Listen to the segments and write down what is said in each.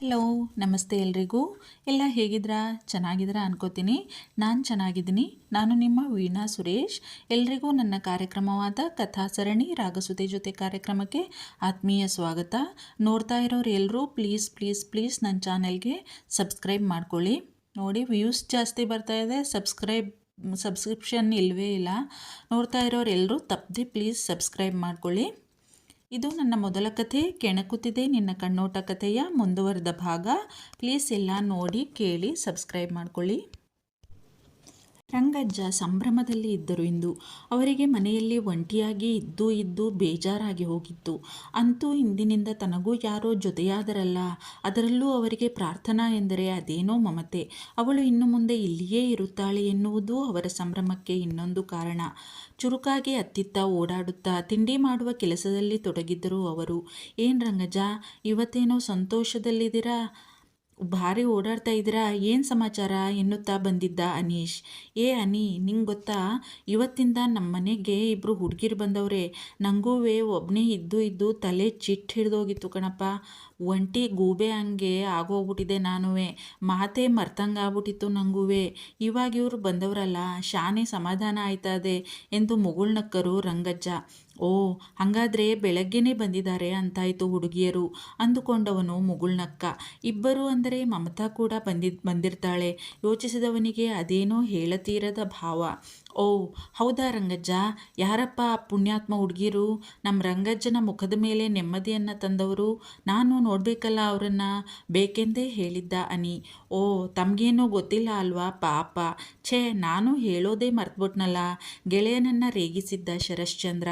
Hello ನಮಸ್ತೆ ಎಲ್ರಿಗೂ. ಎಲ್ಲ ಹೇಗಿದ್ರಾ? ಚೆನ್ನಾಗಿದ್ದೀರಾ ಅನ್ಕೋತೀನಿ. ನಾನು ಚೆನ್ನಾಗಿದ್ದೀನಿ. ನಾನು ನಿಮ್ಮ ವೀಣಾ ಸುರೇಶ್. ಎಲ್ರಿಗೂ ನನ್ನ ಕಾರ್ಯಕ್ರಮವಾದ ಕಥಾ ಸರಣಿ ರಾಗಸುತೆ ಜೊತೆ ಕಾರ್ಯಕ್ರಮಕ್ಕೆ ಆತ್ಮೀಯ ಸ್ವಾಗತ. ನೋಡ್ತಾ ಇರೋರು ಎಲ್ಲರೂ ಪ್ಲೀಸ್ ಪ್ಲೀಸ್ ಪ್ಲೀಸ್ ನನ್ನ ಚಾನೆಲ್ಗೆ ಸಬ್ಸ್ಕ್ರೈಬ್ ಮಾಡ್ಕೊಳ್ಳಿ. ನೋಡಿ, ವ್ಯೂಸ್ ಜಾಸ್ತಿ ಬರ್ತಾ ಇದೆ. ಸಬ್ಸ್ಕ್ರೈಬ್, ಸಬ್ಸ್ಕ್ರಿಪ್ಷನ್ ಇಲ್ಲವೇ ಇಲ್ಲ. ನೋಡ್ತಾ ಇರೋರು ಎಲ್ಲರೂ ತಪ್ಪದೆ ಪ್ಲೀಸ್ ಸಬ್ಸ್ಕ್ರೈಬ್ ಮಾಡ್ಕೊಳ್ಳಿ. ಇದು ನನ್ನ ಮೊದಲ ಕಥೆ, ಕೆಣಕುತ್ತಿದೆ ನಿನ್ನ ಕಣ್ಣೋಟ ಕಥೆಯ ಮುಂದುವರೆದ ಭಾಗ. ಪ್ಲೀಸ್ ಎಲ್ಲ ನೋಡಿ, ಕೇಳಿ, ಸಬ್ಸ್ಕ್ರೈಬ್ ಮಾಡ್ಕೊಳ್ಳಿ. ರಂಗಜ್ಜ ಸಂಭ್ರಮದಲ್ಲಿ ಇದ್ದರು ಇಂದು. ಅವರಿಗೆ ಮನೆಯಲ್ಲಿ ಒಂಟಿಯಾಗಿ ಇದ್ದು ಇದ್ದು ಬೇಜಾರಾಗಿ ಹೋಗಿತ್ತು. ಅಂತೂ ಇಂದಿನಿಂದ ತನಗೂ ಯಾರೋ ಜೊತೆಯಾದರಲ್ಲ. ಅದರಲ್ಲೂ ಅವರಿಗೆ ಪ್ರಾರ್ಥನಾ ಎಂದರೆ ಅದೇನೋ ಮಮತೆ. ಅವಳು ಇನ್ನು ಮುಂದೆ ಇಲ್ಲಿಯೇ ಇರುತ್ತಾಳೆ ಎನ್ನುವುದು ಅವರ ಸಂಭ್ರಮಕ್ಕೆ ಇನ್ನೊಂದು ಕಾರಣ. ಚುರುಕಾಗಿ ಅತ್ತಿತ್ತ ಓಡಾಡುತ್ತಾ ತಿಂಡಿ ಮಾಡುವ ಕೆಲಸದಲ್ಲಿ ತೊಡಗಿದ್ದರು ಅವರು. ಏನು ರಂಗಜ ಇವತ್ತೇನೋ ಸಂತೋಷದಲ್ಲಿದ್ದೀರಾ? ಭಾರಿ ಓಡಾಡ್ತಾ ಇದ್ದೀರಾ? ಏನು ಸಮಾಚಾರ? ಎನ್ನುತ್ತಾ ಬಂದಿದ್ದ ಅನೀಶ್. ಏ ಅನಿ, ನಿಂಗೆ ಗೊತ್ತಾ? ಇವತ್ತಿಂದ ನಮ್ಮ ಮನೆಗೆ ಇಬ್ಬರು ಹುಡುಗಿರು ಬಂದವ್ರೆ. ನನಗೂ ಒಬ್ಬನೇ ಇದ್ದು ಇದ್ದು ತಲೆ ಚಿಟ್ಟು ಹಿಡ್ದೋಗಿತ್ತು ಕಣಪ್ಪ. ಒಂಟಿ ಗೂಬೆ ಹಂಗೆ ಆಗೋಗ್ಬಿಟ್ಟಿದೆ ನಾನು ಮಾತೆ ಮರ್ತಂಗಾಗ್ಬಿಟ್ಟಿತ್ತು ನನಗೂ ಇವಾಗ ಇವರು ಬಂದವರಲ್ಲ, ಶಾನೆ ಸಮಾಧಾನ ಆಯ್ತದೆ ಎಂದು ಮುಗುಳ್ನಕ್ಕರು ರಂಗಜ್ಜ. ಓ, ಹಾಗಾದರೆ ಬೆಳಗ್ಗೆನೇ ಬಂದಿದ್ದಾರೆ ಅಂತಾಯಿತು ಹುಡುಗಿಯರು ಅಂದುಕೊಂಡವನು ಮುಗುಳ್ನಕ್ಕ ಇಬ್ಬರು ಅಂದರೆ ಮಮತಾ ಕೂಡ ಬಂದಿದ್ ಬಂದಿರ್ತಾಳೆ. ಯೋಚಿಸಿದವನಿಗೆ ಅದೇನೋ ಹೇಳತೀರದ ಭಾವ. ಓ ಹೌದಾ ರಂಗಜ್ಜ? ಯಾರಪ್ಪ ಪುಣ್ಯಾತ್ಮ ಹುಡುಗಿರು? ನಮ್ಮ ರಂಗಜ್ಜನ ಮುಖದ ಮೇಲೆ ನೆಮ್ಮದಿಯನ್ನು ತಂದವರು. ನಾನು ನೋಡಬೇಕಲ್ಲ ಅವರನ್ನು. ಬೇಕೆಂದೇ ಹೇಳಿದ್ದ ಅನಿ. ಓ ತಮಗೇನೂ ಗೊತ್ತಿಲ್ಲ ಅಲ್ವಾ ಪಾಪ. ಛೇ, ನಾನು ಹೇಳೋದೇ ಮರ್ತುಬಿಟ್ನಲ್ಲ. ಗೆಳೆಯನನ್ನು ರೇಗಿಸಿದ್ದ ಶರಶ್ಚಂದ್ರ.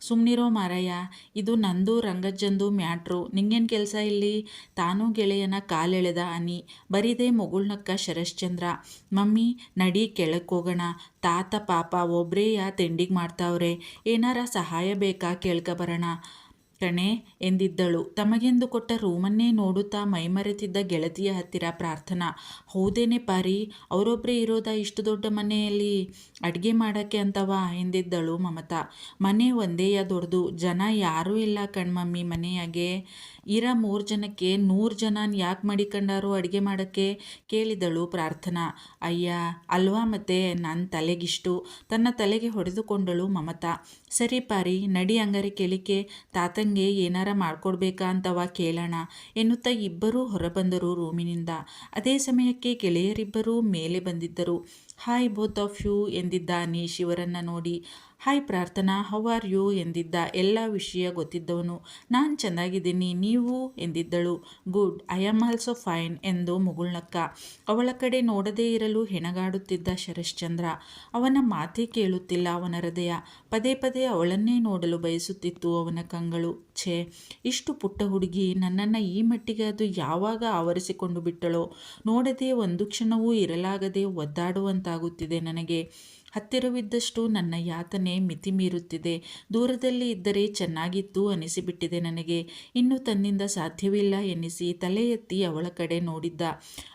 ಸುಮ್ಮನಿರೋ ಮಾರಯ್ಯ, ಇದು ನಂದು, ರಂಗಜ್ಜಂದು ಮ್ಯಾಟ್ರು. ನಿಂಗೇನು ಕೆಲಸ ಇಲ್ಲಿ? ತಾನೂ ಗೆಳೆಯನ ಕಾಲೆಳೆದ ಅನಿ. ಬರೀದೆ ಮೊಗುಳ್ನಕ್ಕ ಶರಶ್ಚಂದ್ರ. ಮಮ್ಮಿ, ನಡಿ ಕೆಳಕ್ಕೆ ಹೋಗೋಣ. ತಾತ, ಪಾಪ ಒಬ್ಬರೇ ಯಾ ತಿಂಡಿಗೆ ಮಾಡ್ತಾವ್ರೆ? ಏನಾರ ಸಹಾಯ ಬೇಕಾ ಕೇಳ್ಕೊಬರೋಣ ಕಣೆ ಎಂದಿದ್ದಳು. ತಮಗೆಂದು ಕೊಟ್ಟ ರೂಮನ್ನೇ ನೋಡುತ್ತಾ ಮೈಮರೆತಿದ್ದ ಗೆಳತಿಯ ಹತ್ತಿರ ಪ್ರಾರ್ಥನಾ. ಹೌದೇನೆ ಪಾರಿ ಅವರೊಬ್ಬರೇ ಇರೋದ ಇಷ್ಟು ದೊಡ್ಡ ಮನೆಯಲ್ಲಿ? ಅಡುಗೆ ಮಾಡೋಕ್ಕೆ ಅಂತವಾ? ಎಂದಿದ್ದಳು ಮಮತಾ. ಮನೆ ಒಂದೇಯ ದೊಡ್ಡದು ಜನ ಯಾರೂ ಇಲ್ಲ ಕಣ್ಮಮ್ಮಿ ಮನೆಯಾಗೆ. ಇರ ಮೂರು ಜನಕ್ಕೆ, ನೂರು ಜನ ಯಾಕೆ ಮಡಿಕೊಂಡಾರು ಅಡುಗೆ ಮಾಡೋಕ್ಕೆ? ಕೇಳಿದಳು ಪ್ರಾರ್ಥನಾ. ಅಯ್ಯ, ಅಲ್ವಾ ಮತ್ತೆ? ನನ್ನ ತಲೆಗಿಷ್ಟು. ತನ್ನ ತಲೆಗೆ ಹೊಡೆದುಕೊಂಡಳು ಮಮತಾ. ಸರಿ ಪಾರಿ, ನಡಿ ಹಂಗಾರೆ ಕೇಳಿಕೆ, ತಾತಂಗೆ ಏನಾರ ಮಾಡ್ಕೊಡ್ಬೇಕಾ ಅಂತವ ಕೇಳೋಣ ಎನ್ನುತ್ತಾ ಇಬ್ಬರೂ ಹೊರಬಂದರು ರೂಮಿನಿಂದ. ಅದೇ ಸಮಯಕ್ಕೆ ಗೆಳೆಯರಿಬ್ಬರೂ ಮೇಲೆ ಬಂದಿದ್ದರು. ಹಾಯ್ ಬೋತ್ ಆಫ್ ಯು ಎಂದಿದ್ದ ಅನೀಶ್ ಇವರನ್ನು ನೋಡಿ. ಹಾಯ್ ಪ್ರಾರ್ಥನಾ, ಹೌ ಆರ್ ಯು? ಎಂದಿದ್ದ ಎಲ್ಲ ವಿಷಯ ಗೊತ್ತಿದ್ದವನು. ನಾನು ಚೆನ್ನಾಗಿದ್ದೀನಿ, ನೀವು? ಎಂದಿದ್ದಳು. Good, I am also fine, ಎಂದು ಮುಗುಳ್ನಕ್ಕ. ಅವಳ ಕಡೆ ನೋಡದೇ ಇರಲು ಹೆಣಗಾಡುತ್ತಿದ್ದ ಶರಶ್ಚಂದ್ರ. ಅವನ ಮಾತೇ ಕೇಳುತ್ತಿಲ್ಲ ಅವನ ಹೃದಯ. ಪದೇ ಪದೇ ಅವಳನ್ನೇ ನೋಡಲು ಬಯಸುತ್ತಿತ್ತು ಅವನ ಕಂಗಳು. ಛೇ, ಇಷ್ಟು ಪುಟ್ಟ ಹುಡುಗಿ ನನ್ನನ್ನು ಈ ಮಟ್ಟಿಗೆ ಅದು ಯಾವಾಗ ಆವರಿಸಿಕೊಂಡು ಬಿಟ್ಟಳೋ? ನೋಡದೆ ಒಂದು ಕ್ಷಣವೂ ಇರಲಾಗದೆ ಒದ್ದಾಡುವಂತಾಗುತ್ತಿದೆ ನನಗೆ. ಹತ್ತಿರವಿದ್ದಷ್ಟು ನನ್ನ ಯಾತನೆ ಮಿತಿ ಮೀರುತ್ತಿದೆ ದೂರದಲ್ಲಿ ಇದ್ದರೆ ಚೆನ್ನಾಗಿತ್ತು ಅನಿಸಿಬಿಟ್ಟಿದೆ ನನಗೆ. ಇನ್ನು ತನ್ನಿಂದ ಸಾಧ್ಯವಿಲ್ಲ ಎನ್ನಿಸಿ ತಲೆ ಎತ್ತಿ ಅವಳ ಕಡೆ ನೋಡಿದ್ದ.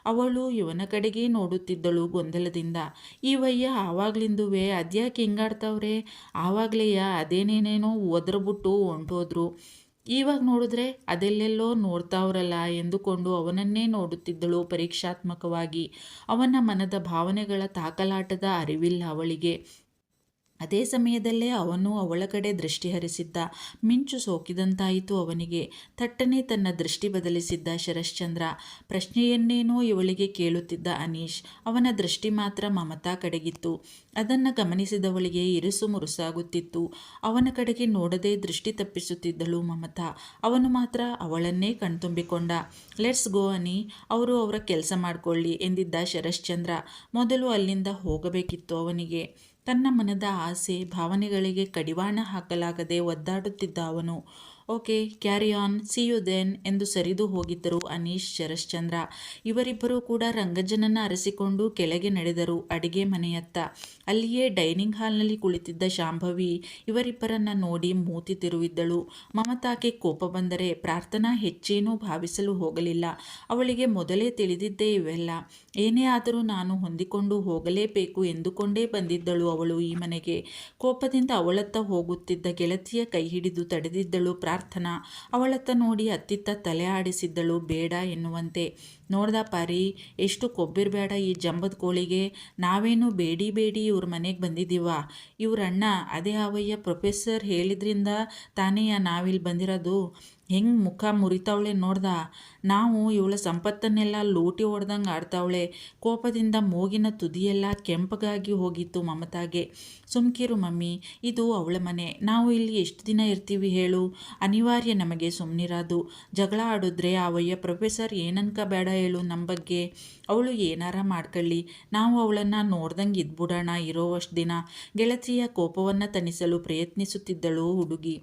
ಅವಳು ಇವನ ಕಡೆಗೇ ನೋಡುತ್ತಿದ್ದಳು ಗೊಂದಲದಿಂದ. ಈ ವಯ್ಯ ಆವಾಗ್ಲಿಂದುವೆ ಅದ್ಯಾಕೆ ಹಿಂಗಾಡ್ತವ್ರೆ? ಆವಾಗಲೇಯ ಅದೇನೇನೇನೋ ಒದ್ರಬಿಟ್ಟು ಹೊಂಟೋದ್ರು. ಇವಾಗ ನೋಡಿದ್ರೆ ಅದೆಲ್ಲೆಲ್ಲೋ ನೋಡ್ತಾವ್ರಲ್ಲ ಎಂದುಕೊಂಡು ಅವನನ್ನೇ ನೋಡುತ್ತಿದ್ದಳು ಪರೀಕ್ಷಾತ್ಮಕವಾಗಿ. ಅವನ ಮನದ ಭಾವನೆಗಳ ತಾಕಲಾಟದ ಅರಿವಿಲ್ಲ ಅವಳಿಗೆ. ಅದೇ ಸಮಯದಲ್ಲೇ ಅವನು ಅವಳ ಕಡೆ ದೃಷ್ಟಿ ಹರಿಸಿದ್ದ. ಮಿಂಚು ಸೋಕಿದಂತಾಯಿತು ಅವನಿಗೆ. ತಟ್ಟನೆ ತನ್ನ ದೃಷ್ಟಿ ಬದಲಿಸಿದ್ದ ಶರಶ್ಚಂದ್ರ. ಪ್ರಶ್ನೆಯನ್ನೇನೋ ಇವಳಿಗೆ ಕೇಳುತ್ತಿದ್ದ ಅನೀಶ್. ಅವನ ದೃಷ್ಟಿ ಮಾತ್ರ ಮಮತಾ ಕಡೆಗಿತ್ತು. ಅದನ್ನು ಗಮನಿಸಿದವಳಿಗೆ ಇರುಸು ಮುರುಸಾಗುತ್ತಿತ್ತು. ಅವನ ಕಡೆಗೆ ನೋಡದೆ ದೃಷ್ಟಿ ತಪ್ಪಿಸುತ್ತಿದ್ದಳು ಮಮತಾ. ಅವನು ಮಾತ್ರ ಅವಳನ್ನೇ ಕಣ್ತುಂಬಿಕೊಂಡ. ಲೆಟ್ಸ್ ಗೋ ಅನಿ, ಅವರು ಅವರ ಕೆಲಸ ಮಾಡಿಕೊಳ್ಳಿ ಎಂದಿದ್ದ ಶರಶ್ಚಂದ್ರ. ಮೊದಲು ಅಲ್ಲಿಂದ ಹೋಗಬೇಕಿತ್ತು ಅವನಿಗೆ. ತನ್ನ ಮನದ ಆಸೆ ಭಾವನೆಗಳಿಗೆ ಕಡಿವಾಣ ಹಾಕಲಾಗದೆ ಒದ್ದಾಡುತ್ತಿದ್ದ ಅವನು okay, carry on, see you then ಎಂದು ಸರಿದು ಹೋಗಿದ್ದರು ಅನೀಶ್, ಶರಶ್ಚಂದ್ರ. ಇವರಿಬ್ಬರೂ ಕೂಡ ರಂಗಜ್ಜನನ್ನು ಅರಸಿಕೊಂಡು ಕೆಳಗೆ ನಡೆದರು ಅಡಿಗೆ ಮನೆಯತ್ತ. ಅಲ್ಲಿಯೇ ಡೈನಿಂಗ್ ಹಾಲ್ನಲ್ಲಿ ಕುಳಿತಿದ್ದ ಶಾಂಭವಿ ಇವರಿಬ್ಬರನ್ನ ನೋಡಿ ಮೂತಿ ತಿರುವಿದ್ದಳು. ಮಮತಾಕೆ ಕೋಪ ಬಂದರೆ ಪ್ರಾರ್ಥನಾ ಹೆಚ್ಚೇನೂ ಭಾವಿಸಲು ಹೋಗಲಿಲ್ಲ. ಅವಳಿಗೆ ಮೊದಲೇ ತಿಳಿದಿದ್ದೇ ಇವೆಲ್ಲ. ಏನೇ ಆದರೂ ನಾನು ಹೊಂದಿಕೊಂಡು ಹೋಗಲೇಬೇಕು ಎಂದುಕೊಂಡೇ ಬಂದಿದ್ದಳು ಅವಳು ಈ ಮನೆಗೆ. ಕೋಪದಿಂದ ಅವಳತ್ತ ಹೋಗುತ್ತಿದ್ದ ಗೆಳತಿಯ ಕೈ ಹಿಡಿದು ತಡೆದಿದ್ದಳು ಪ್ರಾರ್ಥನಾ ಪ್ರಾರ್ಥನಾ. ಅವಳತ್ತ ನೋಡಿ ಅತ್ತಿತ್ತ ತಲೆ ಆಡಿಸಿದ್ದಳು ಬೇಡ ಎನ್ನುವಂತೆ. ನೋಡ್ದ ಪಾರಿ, ಎಷ್ಟು ಕೊಬ್ಬಿರಬೇಡ ಈ ಜಂಬದ ಕೋಳಿಗೆ. ನಾವೇನು ಬೇಡಿ ಬೇಡಿ ಇವ್ರ ಮನೆಗೆ ಬಂದಿದ್ದೀವ. ಇವ್ರ ಅಣ್ಣ ಅದೇ ಅವಯ್ಯ ಪ್ರೊಫೆಸರ್ ಹೇಳಿದ್ರಿಂದ ತಾನೇಯ ನಾವಿಲ್ಲಿ ಬಂದಿರೋದು. ಹೆಂಗೆ ಮುಖ ಮುರಿತಾವಳೆ ನೋಡ್ದ. ನಾವು ಇವಳ ಸಂಪತ್ತನ್ನೆಲ್ಲ ಲೂಟಿ ಹೊಡೆದಂಗೆ ಆಡ್ತಾವಳೆ. ಕೋಪದಿಂದ ಮೂಗಿನ ತುದಿಯೆಲ್ಲ ಕೆಂಪಗಾಗಿ ಹೋಗಿತ್ತು ಮಮತಾಗೆ. ಸುಮ್ಕಿರು ಮಮ್ಮಿ, ಇದು ಅವಳ ಮನೆ. ನಾವು ಇಲ್ಲಿ ಎಷ್ಟು ದಿನ ಇರ್ತೀವಿ ಹೇಳು. ಅನಿವಾರ್ಯ ನಮಗೆ ಸುಮ್ಮನಿರೋದು ಜಗಳ ಆಡಿದ್ರೆ ಅವಯ್ಯ ಪ್ರೊಫೆಸರ್ ಏನನ್ಕ ಬೇಡ ಹೇಳು ನಮ್ಮ ಬಗ್ಗೆ. ಅವಳು ಏನಾರ ಮಾಡ್ಕೊಳ್ಳಿ. ನಾವು ಅವಳನ್ನು ನೋಡ್ದಂಗೆ ಇದ್ಬಿಡೋಣ, ಇರೋವಷ್ಟು ದಿನ. ಗೆಳತಿಯ ಕೋಪವನ್ನು ತಣಿಸಲು ಪ್ರಯತ್ನಿಸುತ್ತಿದ್ದಳು ಹುಡುಗಿ.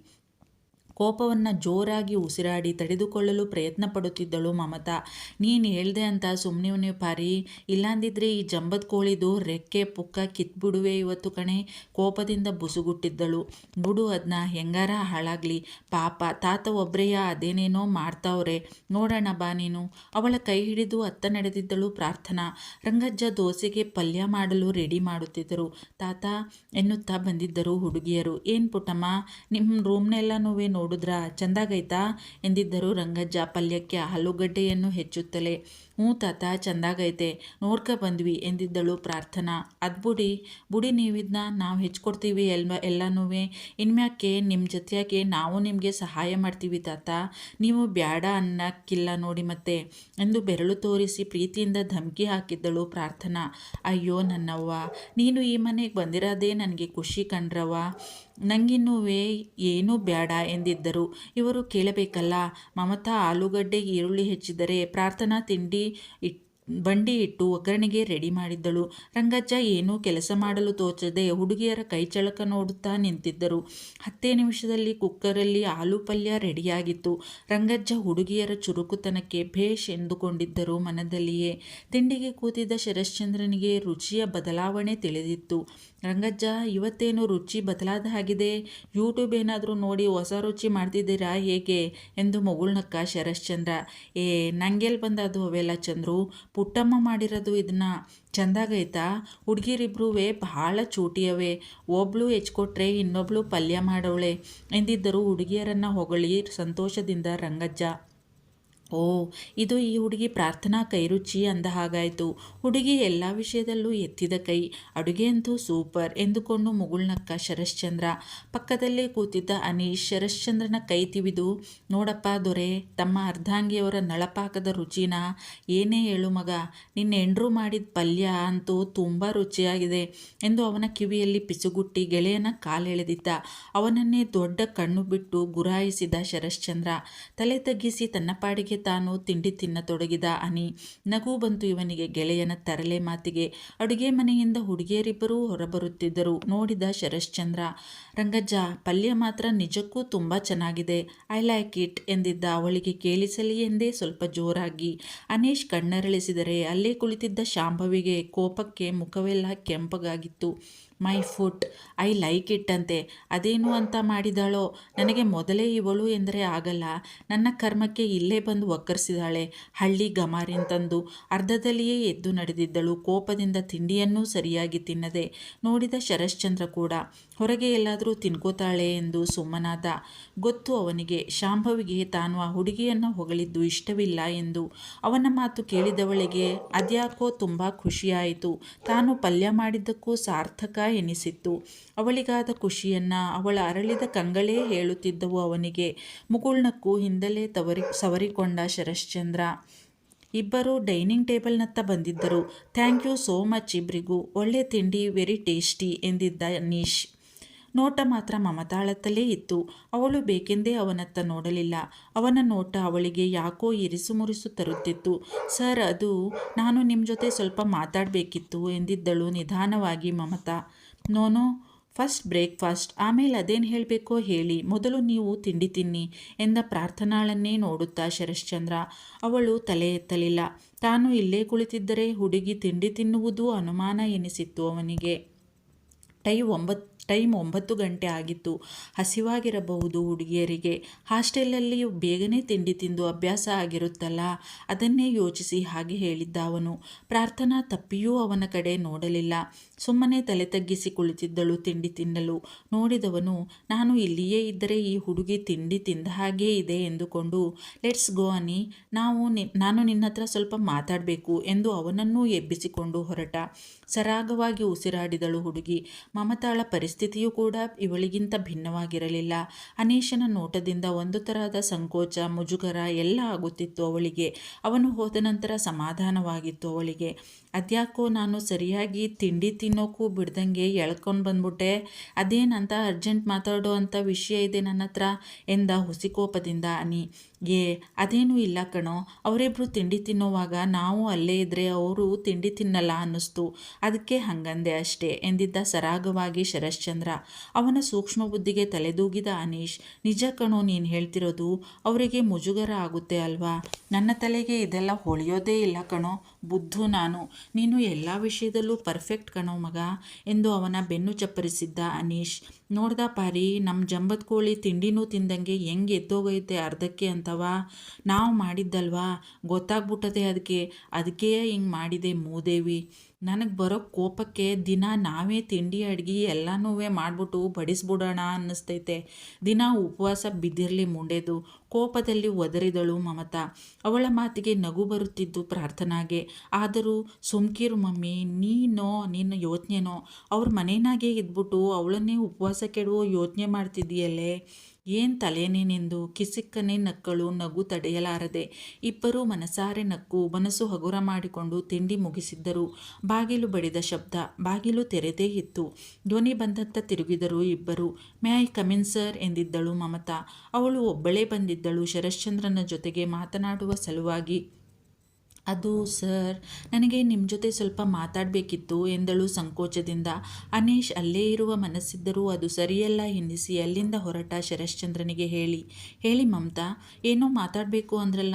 ಕೋಪವನ್ನು ಜೋರಾಗಿ ಉಸಿರಾಡಿ ತಡೆದುಕೊಳ್ಳಲು ಪ್ರಯತ್ನ ಪಡುತ್ತಿದ್ದಳು ಮಮತಾ. ನೀನು ಹೇಳ್ದೆ ಅಂತ ಸುಮ್ಮನೆ ಪಾರಿ. ಇಲ್ಲಾಂದಿದ್ರೆ ಈ ಜಂಬದ ಕೋಳಿದು ರೆಕ್ಕೆ ಪುಕ್ಕ ಕಿತ್ಬಿಡುವೆ ಇವತ್ತು ಕಣೆ. ಕೋಪದಿಂದ ಬುಸುಗುಟ್ಟಿದ್ದಳು. ಬುಡು ಅದನ್ನ ಹೆಂಗಾರ ಹಾಳಾಗ್ಲಿ. ಪಾಪ, ತಾತ ಒಬ್ಬರೆಯ ಅದೇನೇನೋ ಮಾಡ್ತಾವ್ರೆ. ನೋಡೋಣ ಬಾ ನೀನು. ಅವಳ ಕೈ ಹಿಡಿದು ಅತ್ತ ನಡೆದಿದ್ದಳು ಪ್ರಾರ್ಥನಾ. ರಂಗಜ್ಜ ದೋಸೆಗೆ ಪಲ್ಯ ಮಾಡಲು ರೆಡಿ ಮಾಡುತ್ತಿದ್ದರು. ತಾತ ಎನ್ನುತ್ತಾ ಬಂದಿದ್ದರು ಹುಡುಗಿಯರು. ಏನು ಪುಟ್ಟಮ್ಮ ನಿಮ್ಮ ರೂಮ್ನೆಲ್ಲನೂ ನೋಡು. ನೋಡಿದ್ರಾ ಚಂದಾಗೈತಾ? ಎಂದಿದ್ದರು ರಂಗಜ್ಜ ಪಲ್ಯಕ್ಕೆ ಆಲೂಗಡ್ಡೆಯನ್ನು ಹೆಚ್ಚುತ್ತಲೇ, ಹ್ಞೂ ತಾತ, ಚಂದಾಗೈತೆ, ನೋಡ್ಕ ಬಂದ್ವಿ ಎಂದಿದ್ದಳು ಪ್ರಾರ್ಥನಾ. ಅದ್ಬುಡಿ ಬುಡಿ ಬುಡಿ ನೀವಿದ್ನ ನಾವು ಹೆಚ್ಚಿಕೊಡ್ತೀವಿ ಎಲ್ ಎಲ್ಲನೂ ಇನ್ಮ್ಯಾಕೆ ನಿಮ್ಮ ಜೊತೆಯಾಗೆ ನಾವು ನಿಮಗೆ ಸಹಾಯ ಮಾಡ್ತೀವಿ ತಾತ. ನೀವು ಬ್ಯಾಡ ಅನ್ನಕ್ಕಿಲ್ಲ ನೋಡಿ ಮತ್ತೆ ಎಂದು ಬೆರಳು ತೋರಿಸಿ ಪ್ರೀತಿಯಿಂದ ಧಮಕಿ ಹಾಕಿದ್ದಳು ಪ್ರಾರ್ಥನಾ. ಅಯ್ಯೋ ನನ್ನವ್ವ, ನೀನು ಈ ಮನೆಗೆ ಬಂದಿರೋದೇ ನನಗೆ ಖುಷಿ ಕಂಡ್ರವ್ವ. ನಂಗಿನ್ನೂ ಏನೂ ಬೇಡ ಎಂದಿದ್ದರು. ಇವರು ಕೇಳಬೇಕಲ್ಲ, ಮಮತಾ ಆಲೂಗಡ್ಡೆ ಈರುಳ್ಳಿ ಹೆಚ್ಚಿದರೆ ಪ್ರಾರ್ಥನಾ ತಿಂಡಿ ಇಟ್, ಬಂಡಿ ಇಟ್ಟು ಒಗ್ಗರಣೆಗೆ ರೆಡಿ ಮಾಡಿದ್ದಳು. ರಂಗಜ್ಜ ಏನೂ ಕೆಲಸ ಮಾಡಲು ತೋಚದೆ ಹುಡುಗಿಯರ ಕೈಚಳಕ ನೋಡುತ್ತಾ ನಿಂತಿದ್ದರು. ಹತ್ತೇ ನಿಮಿಷದಲ್ಲಿ ಕುಕ್ಕರಲ್ಲಿ ಆಲೂ ಪಲ್ಯ ರೆಡಿಯಾಗಿತ್ತು. ರಂಗಜ್ಜ ಹುಡುಗಿಯರ ಚುರುಕುತನಕ್ಕೆ ಭೇಷ್ ಎಂದುಕೊಂಡಿದ್ದರು ಮನದಲ್ಲಿಯೇ. ತಿಂಡಿಗೆ ಕೂತಿದ್ದ ಶರಶ್ಚಂದ್ರನಿಗೆ ರುಚಿಯ ಬದಲಾವಣೆ ತಿಳಿದಿತ್ತು. ರಂಗಜ್ಜ, ಇವತ್ತೇನು ರುಚಿ ಬದಲಾದ ಹಾಗಿದೆ? ಯೂಟ್ಯೂಬ್ ಏನಾದರೂ ನೋಡಿ ಹೊಸ ರುಚಿ ಮಾಡ್ತಿದ್ದೀರಾ ಹೇಗೆ? ಎಂದು ಮಗುಳ್ನಕ್ಕ ಶರಶ್ಚಂದ್ರ. ಏ ನಂಗೆಲ್ಲಿ ಬಂದದು ಅವೆಲ್ಲ ಚಂದ್ರು. ಪುಟ್ಟಮ್ಮ ಮಾಡಿರೋದು ಇದನ್ನ ಚಂದಾಗೈತಾ ಹುಡುಗಿರಿಬ್ರೂ ಬಹಳ ಚೂಟಿಯವೆ. ಒಬ್ಳು ಹೆಚ್ಕೊಟ್ರೆ ಇನ್ನೊಬ್ಳು ಪಲ್ಯ ಮಾಡವಳೆ. ಎಂದಿದ್ದರು ಹುಡುಗಿಯರನ್ನು ಹೊಗಳಿ ಸಂತೋಷದಿಂದ ರಂಗಜ್ಜ ಓ, ಇದು ಈ ಹುಡುಗಿ ಪ್ರಾರ್ಥನಾ ಕೈರುಚಿ ಅಂದ ಹಾಗಾಯಿತು. ಹುಡುಗಿ ಎಲ್ಲ ವಿಷಯದಲ್ಲೂ ಎತ್ತಿದ ಕೈ. ಅಡುಗೆ ಅಂತೂ ಸೂಪರ್ ಎಂದುಕೊಂಡು ಮುಗುಳ್ನಕ್ಕ ಶರಶ್ಚಂದ್ರ. ಪಕ್ಕದಲ್ಲೇ ಕೂತಿದ್ದ ಅನೀಶ್ ಶರಶ್ಚಂದ್ರನ ಕೈ ತಿವಿದು, ನೋಡಪ್ಪ ದೊರೆ, ತಮ್ಮ ಅರ್ಧಾಂಗಿಯವರ ನಳಪಾಕದ ರುಚಿನ ಏನೇ ಹೇಳು ಮಗ, ನಿನ್ನ ಎಂಡ್ರು ಮಾಡಿದ ಪಲ್ಯ ಅಂತೂ ತುಂಬ ರುಚಿಯಾಗಿದೆ ಎಂದು ಅವನ ಕಿವಿಯಲ್ಲಿ ಪಿಸುಗುಟ್ಟಿ ಗೆಳೆಯನ ಕಾಲೆಳೆದಿದ್ದ ಅವನನ್ನೇ ದೊಡ್ಡ ಕಣ್ಣು ಬಿಟ್ಟು ಗುರಾಯಿಸಿದ ಶರಶ್ಚಂದ್ರ. ತಲೆ ತಗ್ಗಿಸಿ ತನ್ನ ಪಾಡಿಗೆ ತಾನು ತಿಂಡಿ ತಿನ್ನತೊಡಗಿದ ಅನಿ. ನಗು ಬಂತು ಇವನಿಗೆ ಗೆಳೆಯನ ತರಲೆ ಮಾತಿಗೆ. ಅಡುಗೆ ಮನೆಯಿಂದ ಹುಡುಗಿಯರಿಬ್ಬರೂ ಹೊರಬರುತ್ತಿದ್ದರು. ನೋಡಿದ ಶರಶ್ಚಂದ್ರ, ರಂಗಜ್ಜ, ಪಲ್ಯ ಮಾತ್ರ ನಿಜಕ್ಕೂ ತುಂಬ ಚೆನ್ನಾಗಿದೆ. ಐ ಲೈಕ್ ಇಟ್ ಎಂದಿದ್ದ ಅವಳಿಗೆ ಕೇಳಿಸಲಿ ಎಂದೇ ಸ್ವಲ್ಪ ಜೋರಾಗಿ. ಅನೀಶ್ ಕಣ್ಣರಳಿಸಿದರೆ, ಅಲ್ಲೇ ಕುಳಿತಿದ್ದ ಶಾಂಭವಿಗೆ ಕೋಪಕ್ಕೆ ಮುಖವೆಲ್ಲ ಕೆಂಪಗಾಗಿತ್ತು. My foot, I like it ಅಂತೆ. ಅದೇನು ಅಂತ ಮಾಡಿದಾಳೋ? ನನಗೆ ಮೊದಲೇ ಇವಳು ಎಂದರೆ ಆಗಲ್ಲ. ನನ್ನ ಕರ್ಮಕ್ಕೆ ಇಲ್ಲೇ ಬಂದು ಒಕ್ಕರಿಸಿದಾಳೆ ಹಳ್ಳಿ ಗಮಾರಿಂತಂದು ಅರ್ಧದಲ್ಲಿಯೇ ಎದ್ದು ನಡೆದಿದ್ದಳು. ಕೋಪದಿಂದ ತಿಂಡಿಯನ್ನೂ ಸರಿಯಾಗಿ ತಿನ್ನದೆ ನೋಡಿದ ಶರಶ್ಚಂದ್ರ ಕೂಡ, ಹೊರಗೆ ಎಲ್ಲಾದರೂ ತಿನ್ಕೋತಾಳೆ ಎಂದು ಸುಮ್ಮನಾದ. ಗೊತ್ತು ಅವನಿಗೆ, ಶಾಂಭವಿಗೆ ತಾನು ಆ ಹುಡುಗಿಯನ್ನು ಹೊಗಳಿದ್ದು ಇಷ್ಟವಿಲ್ಲ ಎಂದು. ಅವನ ಮಾತು ಕೇಳಿದವಳಿಗೆ, ಅದ್ಯಾಕೋ ತುಂಬ ಖುಷಿಯಾಯಿತು. ತಾನು ಪಲ್ಯ ಮಾಡಿದ್ದಕ್ಕೂ ಸಾರ್ಥಕ ಎನಿಸಿತ್ತು. ಅವಳಿಗಾದ ಖುಷಿಯನ್ನು ಅವಳ ಅರಳಿದ ಕಂಗಳೇ ಹೇಳುತ್ತಿದ್ದವು ಅವನಿಗೆ. ಮುಗುಳ್ನಕ್ಕೂ ಹಿಂದಲೇ ತವರಿ, ಸವರಿಕೊಂಡ ಶರಶ್ಚಂದ್ರ. ಇಬ್ಬರು ಡೈನಿಂಗ್ ಟೇಬಲ್ನತ್ತ ಬಂದಿದ್ದರು. ಥ್ಯಾಂಕ್ ಯು ಸೋ ಮಚ್ ಇಬ್ಬರಿಗೂ ಒಳ್ಳೆ ತಿಂಡಿ, ವೆರಿ ಟೇಸ್ಟಿ ಎಂದಿದ್ದ ನೀಶ್. ನೋಟ ಮಾತ್ರ ಮಮತಾಳತ್ತಲೇ ಇತ್ತು. ಅವಳು ಬೇಕೆಂದೇ ಅವನತ್ತ ನೋಡಲಿಲ್ಲ. ಅವನ ನೋಟ ಅವಳಿಗೆ ಯಾಕೋ ಇರಿಸು ಮುರಿಸು ತರುತ್ತಿತ್ತು. ಸರ್, ಅದು ನಾನು ನಿಮ್ಮ ಜೊತೆ ಸ್ವಲ್ಪ ಮಾತಾಡಬೇಕಿತ್ತು ಎಂದಿದ್ದಳು ನಿಧಾನವಾಗಿ ಮಮತಾ. ನೋನೋ, ಫಸ್ಟ್ ಬ್ರೇಕ್ಫಾಸ್ಟ್, ಆಮೇಲೆ ಅದೇನು ಹೇಳಬೇಕೋ ಹೇಳಿ, ಮೊದಲು ನೀವು ತಿಂಡಿ ತಿನ್ನಿ ಎಂದ ಪ್ರಾರ್ಥನಾಳನ್ನೇ ನೋಡುತ್ತಾ ಶರಶ್ಚಂದ್ರ. ಅವಳು ತಲೆ ಎತ್ತಲಿಲ್ಲ. ತಾನು ಇಲ್ಲೇ ಕುಳಿತಿದ್ದರೆ ಹುಡುಗಿ ತಿಂಡಿ ತಿನ್ನುವುದು ಅನುಮಾನ ಎನಿಸಿತ್ತು ಅವನಿಗೆ. ಟೈಮ್ ಒಂಬತ್ತು ಟೈಮ್ ಒಂಬತ್ತು ಗಂಟೆ ಆಗಿತ್ತು. ಹಸಿವಾಗಿರಬಹುದು ಹುಡುಗಿಯರಿಗೆ. ಹಾಸ್ಟೆಲಲ್ಲಿ ಬೇಗನೆ ತಿಂಡಿ ತಿಂದು ಅಭ್ಯಾಸ ಆಗಿರುತ್ತಲ್ಲ? ಅದನ್ನೇ ಯೋಚಿಸಿ ಹಾಗೆ ಹೇಳಿದ್ದ ಅವನು. ಪ್ರಾರ್ಥನಾ ತಪ್ಪಿಯೂ ಅವನ ಕಡೆ ನೋಡಲಿಲ್ಲ. ಸುಮ್ಮನೆ ತಲೆ ತಗ್ಗಿಸಿ ಕುಳಿತಿದ್ದಳು ತಿಂಡಿ ತಿನ್ನಲು. ನೋಡಿದವನು, ನಾನು ಇಲ್ಲಿಯೇ ಇದ್ದರೆ ಈ ಹುಡುಗಿ ತಿಂಡಿ ತಿಂದ ಹಾಗೇ ಇದೆ ಎಂದುಕೊಂಡು, ಲೆಟ್ಸ್ ಗೋ ಅನಿ, ನಾವು ನಾನು ನಿನ್ನ ಹತ್ರ ಸ್ವಲ್ಪ ಮಾತಾಡಬೇಕು ಎಂದು ಅವನನ್ನೂ ಎಬ್ಬಿಸಿಕೊಂಡು ಹೊರಟ. ಸರಾಗವಾಗಿ ಉಸಿರಾಡಿದಳು ಹುಡುಗಿ. ಮಮತಾಳ ಪರಿಸ್ಥಿತಿಯೂ ಕೂಡ ಇವಳಿಗಿಂತ ಭಿನ್ನವಾಗಿರಲಿಲ್ಲ. ಅನೀಶನ ನೋಟದಿಂದ ಒಂದು ತರಹದ ಸಂಕೋಚ, ಮುಜುಗರ ಎಲ್ಲ ಆಗುತ್ತಿತ್ತು ಅವಳಿಗೆ. ಅವನು ಹೋದ ನಂತರ ಸಮಾಧಾನವಾಗಿತ್ತು ಅವಳಿಗೆ. ಅದ್ಯಾಕೋ ನಾನು ಸರಿಯಾಗಿ ತಿಂಡಿ ತಿನ್ನೋಕ್ಕೂ ಬಿಡ್ದಂಗೆ ಎಳ್ಕೊಂಡು ಬಂದ್ಬಿಟ್ಟೆ. ಅದೇನಂತ ಅರ್ಜೆಂಟ್ ಮಾತಾಡೋ ಅಂಥ ವಿಷಯ ಇದೆ ನನ್ನ ಹತ್ರ ಎಂದ ಹುಸಿಕೋಪದಿಂದ ಅನಿ. ಏ, ಅದೇನೂ ಇಲ್ಲ ಕಣೋ. ಅವರಿಬ್ರು ತಿಂಡಿ ತಿನ್ನೋವಾಗ ನಾವು ಅಲ್ಲೇ ಇದ್ದರೆ ಅವರು ತಿಂಡಿ ತಿನ್ನಲ್ಲ ಅನ್ನಿಸ್ತು. ಅದಕ್ಕೆ ಹಂಗಂದೆ ಅಷ್ಟೇ ಎಂದಿದ್ದ ಸರಾಗವಾಗಿ ಶರಶ್ಚಂದ್ರ. ಅವನ ಸೂಕ್ಷ್ಮ ಬುದ್ಧಿಗೆ ತಲೆದೂಗಿದ ಅನೀಶ್, ನಿಜ ಕಣೋ ನೀನು ಹೇಳ್ತಿರೋದು ಅವರಿಗೆ ಮುಜುಗರ ಆಗುತ್ತೆ ಅಲ್ವಾ? ನನ್ನ ತಲೆಗೆ ಇದೆಲ್ಲ ಹೊಳೆಯೋದೇ ಇಲ್ಲ ಕಣೋ, ಬುದ್ಧು ನಾನು. ನೀನು ಎಲ್ಲ ವಿಷಯದಲ್ಲೂ ಪರ್ಫೆಕ್ಟ್ ಕಣೋ ಮಗ ಎಂದು ಅವನ ಬೆನ್ನು ಚಪ್ಪರಿಸಿದ್ದ ಅನೀಶ್. ನೋಡ್ದ ಪಾರಿ ನಮ್ಮ ಜಂಬದ ಕೋಳಿ ತಿಂಡಿನೂ ತಿಂದಂಗೆ ಹೆಂಗೆ ಎದ್ದೋಗೈತೆ ಅರ್ಧಕ್ಕೆ ಅಂತವ? ನಾವು ಮಾಡಿದ್ದಲ್ವಾ? ಗೊತ್ತಾಗ್ಬಿಟ್ಟದೆ ಅದಕ್ಕೆ ಅದಕ್ಕೆ ಹಿಂಗೆ ಮಾಡಿದೆ ಮೂದೇವಿ. ನನಗೆ ಬರೋ ಕೋಪಕ್ಕೆ ದಿನ ನಾವೇ ತಿಂಡಿ, ಅಡುಗೆ ಎಲ್ಲನೂ ಮಾಡಿಬಿಟ್ಟು ಬಡಿಸ್ಬಿಡೋಣ ಅನ್ನಿಸ್ತೈತೆ. ದಿನ ಉಪವಾಸ ಬಿದ್ದಿರಲಿ ಮುಂಡೆದು. ಕೋಪದಲ್ಲಿ ಒದರಿದಳು ಮಮತಾ. ಅವಳ ಮಾತಿಗೆ ನಗು ಬರುತ್ತಿದ್ದು ಪ್ರಾರ್ಥನಾಗೆ. ಆದರೂ, ಸುಮ್ಕಿರು ಮಮ್ಮಿ, ನೀನೋ, ನಿನ್ನ ಯೋಚನೆನೋ, ಅವ್ರ ಮನೆಯಾಗೆ ಇದ್ಬಿಟ್ಟು ಅವಳನ್ನೇ ಉಪವಾಸ ಕೆಡುವ ಯೋಚನೆ ಮಾಡ್ತಿದ್ದೀಯಲ್ಲೇ? ಏನು ತಲೆನೇನೆಂದು ಕಿಸಿಕ್ಕನೆ ನಕ್ಕಳು, ನಗು ತಡೆಯಲಾರದೆ. ಇಬ್ಬರೂ ಮನಸಾರೆ ನಕ್ಕು, ಮನಸ್ಸು ಹಗುರ ಮಾಡಿಕೊಂಡು ತಿಂಡಿ ಮುಗಿಸಿದ್ದರು. ಬಾಗಿಲು ಬಡಿದ ಶಬ್ದ, ಬಾಗಿಲು ತೆರೆದೇ ಇತ್ತು. ಧ್ವನಿ ಬಂದಂತ ತಿರುಗಿದರು ಇಬ್ಬರು, may I come in sir ಎಂದಿದ್ದಳು Mamata. ಅವಳು ಒಬ್ಬಳೇ ಬಂದಿದ್ದಳು. ಶರಶ್ಚಂದ್ರನ ಜೊತೆಗೆ ಮಾತನಾಡುವ ಸಲುವಾಗಿ ಅದು, ಸರ್. ನನಗೆ ನಿಮ್ಮ ಜೊತೆ ಸ್ವಲ್ಪ ಮಾತಾಡಬೇಕಿತ್ತು, ಎಂದಳು ಸಂಕೋಚದಿಂದ. ಅನೇಶ್ ಅಲ್ಲೇ ಇರುವ ಮನಸ್ಸಿದ್ದರೂ ಅದು ಸರಿಯಲ್ಲ ಎನ್ನಿಸಿ ಅಲ್ಲಿಂದ ಹೊರಟ ಶರಶ್ಚಂದ್ರನಿಗೆ ಹೇಳಿ. ಹೇಳಿ ಮಮತಾ, ಏನೋ ಮಾತಾಡಬೇಕು ಅಂದ್ರಲ್ಲ?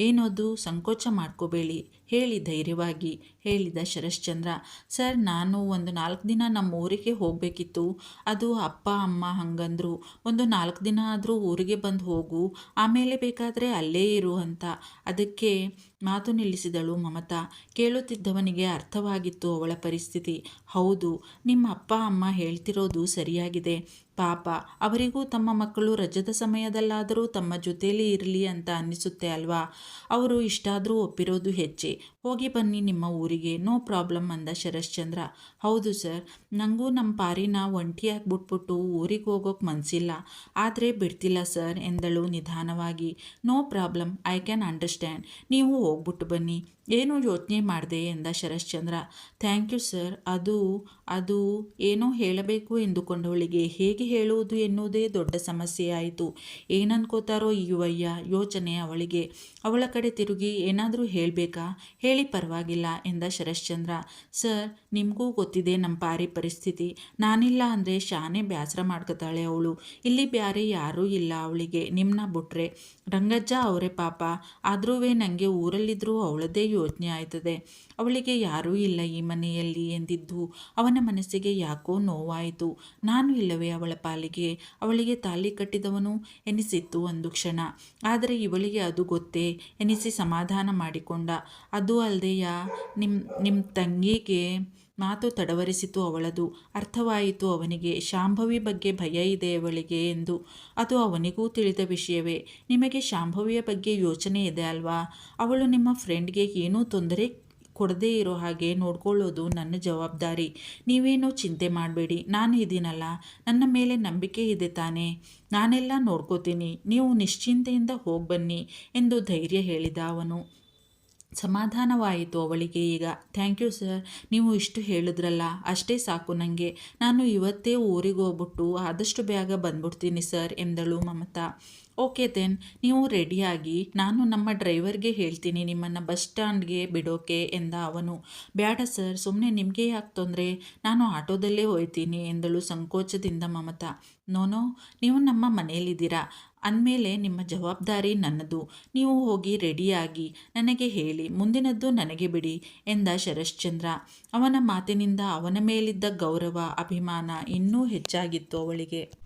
ಏನದು ಸಂಕೋಚ ಮಾಡ್ಕೋಬೇಡಿ, ಹೇಳಿ ಧೈರ್ಯವಾಗಿ, ಹೇಳಿದ ಶರಶ್ಚಂದ್ರ. ಸರ್, ನಾನು ಒಂದು ನಾಲ್ಕು ದಿನ ನಮ್ಮ ಊರಿಗೆ ಹೋಗಬೇಕಿತ್ತು. ಅದು ಅಪ್ಪ, ಅಮ್ಮ ಹಂಗಂದ್ರು. ಒಂದು ನಾಲ್ಕು ದಿನ ಆದರೂ ಊರಿಗೆ ಬಂದು ಹೋಗು. ಆಮೇಲೆ ಬೇಕಾದರೆ ಅಲ್ಲೇ ಇರು ಅಂತ. ಅದಕ್ಕೆ ಮಾತು ನಿಲ್ಲಿಸಿದಳು ಮಮತಾ. ಕೇಳುತ್ತಿದ್ದವನಿಗೆ ಅರ್ಥವಾಗಿತ್ತು ಅವಳ ಪರಿಸ್ಥಿತಿ. ಹೌದು, ನಿಮ್ಮ ಅಪ್ಪ, ಅಮ್ಮ ಹೇಳ್ತಿರೋದು ಸರಿಯಾಗಿದೆ. ಪಾಪ, ಅವರಿಗೂ ತಮ್ಮ ಮಕ್ಕಳು ರಜದ ಸಮಯದಲ್ಲಾದರೂ ತಮ್ಮ ಜೊತೆಯಲ್ಲಿ ಇರಲಿ ಅಂತ ಅನ್ನಿಸುತ್ತೆ ಅಲ್ವಾ? ಅವರು ಇಷ್ಟಾದರೂ ಒಪ್ಪಿರೋದು ಹೆಚ್ಚೆ. ಹೋಗಿ ಬನ್ನಿ ನಿಮ್ಮ ಊರಿಗೆ. ನೋ ಪ್ರಾಬ್ಲಮ್ ಅಂದ ಶರಶ್ಚಂದ್ರ. ಹೌದು ಸರ್ ನನಗೂ ನಮ್ಮ ಪಾರಿನ ಒಂಟಿಯಾಗಿ ಬಿಟ್ಬಿಟ್ಟು ಊರಿಗೆ ಹೋಗೋಕೆ ಮನಸ್ಸಿಲ್ಲ ಆದರೆ ಬಿಡ್ತಿಲ್ಲ ಸರ್ ಎಂದಳು ನಿಧಾನವಾಗಿ. No problem, I can understand. ನೀವು ಹೋಗ್ಬಿಟ್ಟು ಬನ್ನಿ. ಏನೂ ಯೋಚನೆ ಮಾಡಿದೆ ಎಂದ ಶರಶ್ಚಂದ್ರ. Thank you sir. ಅದು ಅದು ಏನೋ ಹೇಳಬೇಕು ಎಂದುಕೊಂಡವಳಿಗೆ ಹೇಗೆ ಹೇಳುವುದು ಎನ್ನುವುದೇ ದೊಡ್ಡ ಸಮಸ್ಯೆಯಾಯಿತು ಏನನ್ಕೋತಾರೋ ಈ ಯುವಯ್ಯ ಯೋಚನೆ ಅವಳಿಗೆ. ಅವಳ ಕಡೆ ತಿರುಗಿ ಏನಾದರೂ ಹೇಳಬೇಕಾ? ಹೇಳಿ ಪರವಾಗಿಲ್ಲ ಎಂದ ಶರಶ್ಚಂದ್ರ. ಸರ್, ನಿಮಗೂ ಗೊತ್ತಿದೆ ನಮ್ಮ ಪಾರಿ ಪರಿಸ್ಥಿತಿ. ನಾನಿಲ್ಲ ಅಂದರೆ ಶಾನೆ ಬ್ಯಾಸರ ಮಾಡ್ಕೋತಾಳೆ ಅವಳು. ಇಲ್ಲಿ ಬ್ಯಾರೆ ಯಾರೂ ಇಲ್ಲ ಅವಳಿಗೆ ನಿಮ್ಮನ್ನ ಬಿಟ್ರೆ. ರಂಗಜ್ಜ ಅವರೇ ಪಾಪ. ಆದ್ರೂ ನನಗೆ ಊರಲ್ಲಿದ್ದರೂ ಅವಳದೇ ಯೋಚನೆ ಆಯ್ತದೆ. ಅವಳಿಗೆ ಯಾರೂ ಇಲ್ಲ ಈ ಮನೆಯಲ್ಲಿ ಎಂದಿದ್ದು. ಅವನ ಮನಸ್ಸಿಗೆ ಯಾಕೋ ನೋವಾಯಿತು. ನಾನು ಇಲ್ಲವೇ ಅವಳ ಪಾಲಿಗೆ. ಅವಳಿಗೆ ತಾಲಿ ಕಟ್ಟಿದವನು ಎನಿಸಿತ್ತು ಒಂದು ಕ್ಷಣ. ಆದರೆ ಇವಳಿಗೆ ಅದು ಗೊತ್ತೇ. ಎನಿಸಿ ಸಮಾಧಾನ ಮಾಡಿಕೊಂಡ. ಅದು ಅಲ್ಲದೆಯಾ ನಿಮ್ಮ ನಿಮ್ಮ ತಂಗಿಗೆ ಮಾತು ತಡವರಿಸಿತು ಅವಳದು. ಅರ್ಥವಾಯಿತು ಅವನಿಗೆ, ಶಾಂಭವಿ ಬಗ್ಗೆ ಭಯ ಇದೆ ಅವಳಿಗೆ ಎಂದು. ಅದು ಅವನಿಗೂ ತಿಳಿದ ವಿಷಯವೇ. ನಿಮಗೆ ಶಾಂಭವಿಯ ಬಗ್ಗೆ ಯೋಚನೆ ಇದೆ ಅಲ್ವಾ? ಅವಳು ನಿಮ್ಮ ಫ್ರೆಂಡ್ಗೆ ಏನೂ ತೊಂದರೆ ಕೊಡದೇ ಇರೋ ಹಾಗೆ ನೋಡ್ಕೊಳ್ಳೋದು ನನ್ನ ಜವಾಬ್ದಾರಿ. ನೀವೇನೋ ಚಿಂತೆ ಮಾಡಬೇಡಿ. ನಾನು ಇದ್ದೀನಲ್ಲ ನನ್ನ ಮೇಲೆ ನಂಬಿಕೆ ಇದೆ ತಾನೇ. ನಾನೆಲ್ಲ ನೋಡ್ಕೋತೀನಿ. ನೀವು ನಿಶ್ಚಿಂತೆಯಿಂದ ಹೋಗಿ ಬನ್ನಿ ಎಂದು ಧೈರ್ಯ ಹೇಳಿದ ಅವನು. ಸಮಾಧಾನವಾಯಿತು ಅವಳಿಗೆ ಈಗ. Thank you sir. ನೀವು ಇಷ್ಟು ಹೇಳಿದ್ರಲ್ಲ, ಅಷ್ಟೇ ಸಾಕು ನನಗೆ ನಾನು ಇವತ್ತೇ ಊರಿಗೆ ಹೋಗ್ಬಿಟ್ಟು ಆದಷ್ಟು ಬೇಗ ಬಂದ್ಬಿಡ್ತೀನಿ ಸರ್, ಎಂದಳು ಮಮತಾ. ಓಕೆ ದೆನ್ ನೀವು ರೆಡಿಯಾಗಿ ನಾನು ನಮ್ಮ ಡ್ರೈವರ್ಗೆ ಹೇಳ್ತೀನಿ, ನಿಮ್ಮನ್ನು ಬಸ್ ಸ್ಟ್ಯಾಂಡ್ಗೆ ಬಿಡೋಕೆ ಎಂದ ಅವನು. ಬೇಡ ಸರ್ ಸುಮ್ಮನೆ ನಿಮಗೆ ಯಾಕೆ ತೊಂದರೆ? ನಾನು ಆಟೋದಲ್ಲೇ ಹೋಯ್ತೀನಿ ಎಂದಳು ಸಂಕೋಚದಿಂದ ಮಮತಾ. ನೋನೋ ನೀವು ನಮ್ಮ ಮನೆಯಲ್ಲಿದ್ದೀರಾ? ಅಂದಮೇಲೆ ನಿಮ್ಮ ಜವಾಬ್ದಾರಿ ನನ್ನದು. ನೀವು ಹೋಗಿ ರೆಡಿಯಾಗಿ ನನಗೆ ಹೇಳಿ, ಮುಂದಿನದ್ದು ನನಗೆ ಬಿಡಿ ಎಂದ ಶರಶ್ಚಂದ್ರ. ಅವನ ಮಾತಿನಿಂದ ಅವನ ಮೇಲಿದ್ದ ಗೌರವ, ಅಭಿಮಾನ ಇನ್ನೂ ಹೆಚ್ಚಾಗಿತ್ತು ಅವಳಿಗೆ.